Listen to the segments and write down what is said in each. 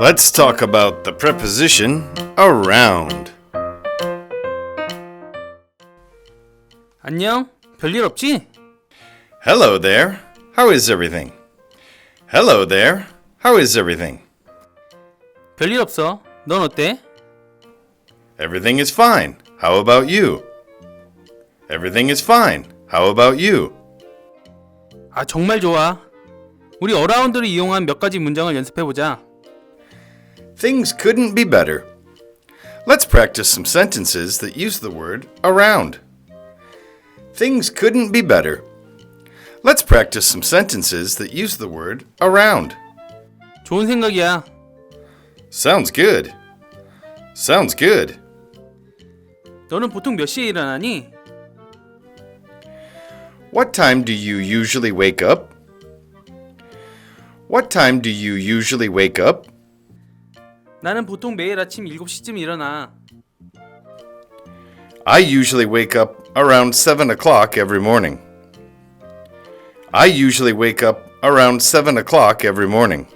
Let's talk about the preposition around. 안녕? 별일 없지? Hello there. How is everything? Hello there. How is everything? 별일 없어. 넌 어때? Everything is fine. How about you? Everything is fine. How about you? 아, 정말 좋아. 우리 어라운드를 이용한 몇 가지 문장을 연습해보자. Things couldn't be better. Let's practice some sentences that use the word around. Things couldn't be better. Let's practice some sentences that use the word around. 좋은 생각이야. Sounds good. Sounds good. 너는 보통 몇 시에 일어나니? What time do you usually wake up? What time do you usually wake up? 나는 보통 매일 아침 7시쯤 일어나. I usually wake up around 7 o'clock every morning. I usually wake up around 7 o'clock every morning.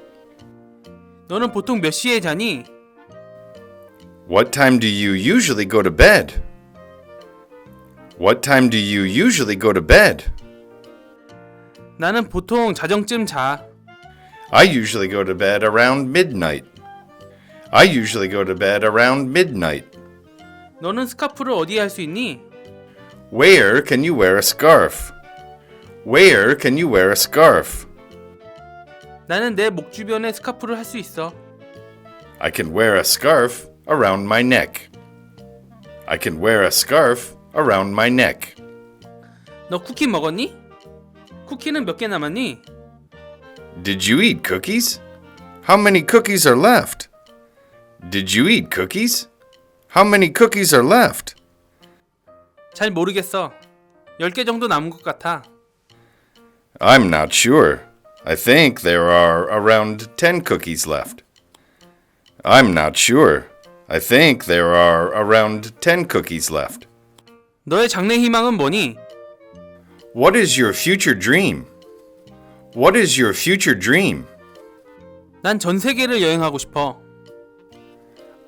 너는 보통 몇 시에 자니? What time do you usually go to bed? What time do you usually go to bed? 나는 보통 자정쯤 자. I usually go to bed around midnight. I usually go to bed around midnight. 너는 스카프를 어디에 할 수 있니? Where can you wear a scarf? Where can you wear a scarf? 나는 내 목 주변에 스카프를 할 수 있어. I can wear a scarf around my neck. I can wear a scarf around my neck. 너 쿠키 먹었니? 쿠키는 몇 개 남았니? Did you eat cookies? How many cookies are left? Did you eat cookies? How many cookies are left? 잘 모르겠어. 10개 정도 남은 것 같아. I'm not sure. I think there are around 10 cookies left. I'm not sure. I think there are around 10 cookies left. 너의 장래 희망은 뭐니? What is your future dream? What is your future dream? 난 전 세계를 여행하고 싶어.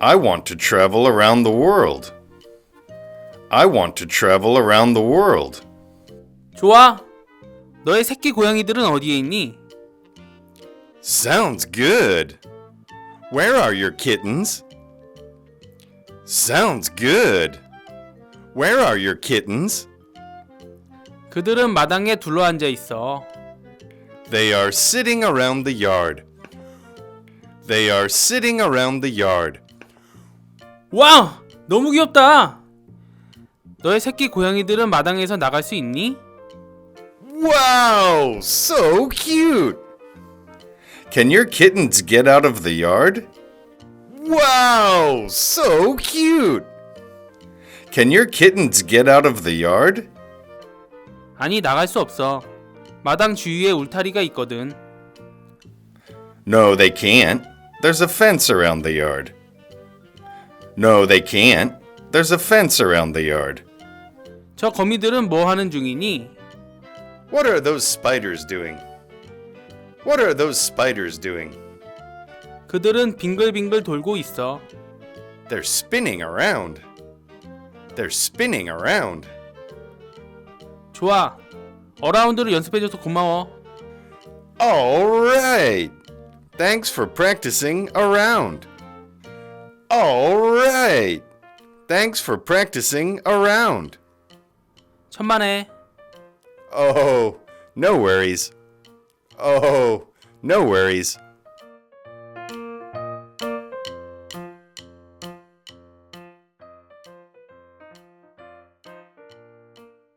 I want to travel around the world. I want to travel around the world. 좋아. 너의 새끼 고양이들은 어디에 있니? Sounds good. Where are your kittens? Sounds good. Where are your kittens? 그들은 마당에 둘러앉아 있어. They are sitting around the yard. They are sitting around the yard. 와! 너무 귀엽다. 너의 새끼 고양이들은 마당에서 나갈 수 있니? Wow, so cute. Can your kittens get out of the yard? Wow, so cute. Can your kittens get out of the yard? 아니, 나갈 수 없어. 마당 주위에 울타리가 있거든. No, they can't. There's a fence around the yard. No, they can't. There's a fence around the yard. 저 거미들은 뭐 하는 중이니? What are those spiders doing? What are those spiders doing? 그들은 빙글빙글 돌고 있어. They're spinning around. They're spinning around. 좋아. 어라운드를 연습해줘서 고마워. All right. Thanks for practicing around. Alright! Thanks for practicing around. 천만에. Oh, no worries. Oh, no worries.